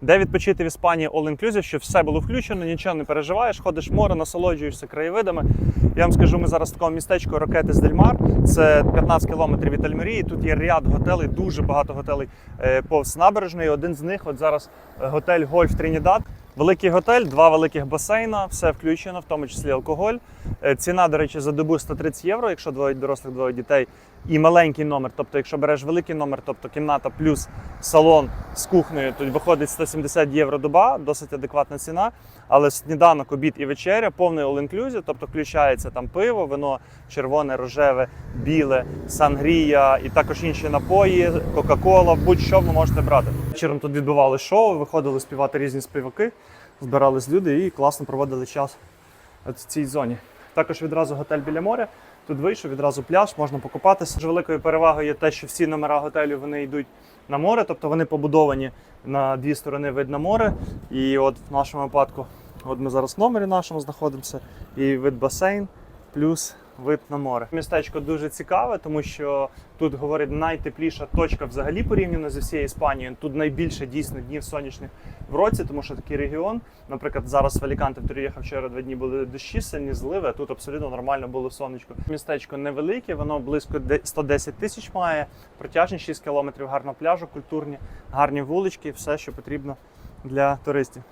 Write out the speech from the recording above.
Де відпочити в Іспанії all inclusive, що все було включено, нічого не переживаєш, ходиш в море, насолоджуєшся краєвидами. Я вам скажу, ми зараз в такому містечку Рокети з Дельмар. Це 15 кілометрів від Альмерії. Тут є ряд готелей, дуже багато готелей е, повз набережної. Один з них, от зараз е, готель Гольф Тринідад. Великий готель, два великих басейна, все включено, в тому числі алкоголь. Е, Ціна, до речі, за добу 130 євро, якщо двоє дорослих, двоє дітей. І маленький номер. Тобто, якщо береш великий номер, тобто кімната плюс салон з кухнею, то виходить 170 євро доба, досить адекватна ціна. Але сніданок, обід і вечеря повний all-inclusive, тобто включається там пиво, вино червоне, рожеве, біле, сангрія і також інші напої, Кока-Кола, будь-що ви можете брати. Вечором тут відбували шоу, виходили співати різні співаки, збирались люди і класно проводили час в цій зоні. Також відразу готель біля моря. Тут вийшов відразу пляж, можна покупатися. Великою перевагою є те, що всі номера готелю вони йдуть на море, тобто вони побудовані на дві сторони вид на море. І от в нашому випадку, от ми зараз в номері нашому знаходимося, і вид басейн плюс вид на море. Містечко дуже цікаве, тому що тут говорить найтепліша точка взагалі порівняно зі всією Іспанією. Тут найбільше дійсно днів сонячних в році, тому що такий регіон. Наприклад, зараз в Аліканте, в який їхав вчора два дні були дощі, сильні зливи, тут абсолютно нормально було сонечко. Містечко невелике, воно близько 110 тисяч має, протяжність 6 кілометрів, гарного пляжу, культурні, гарні вулички, все, що потрібно для туристів.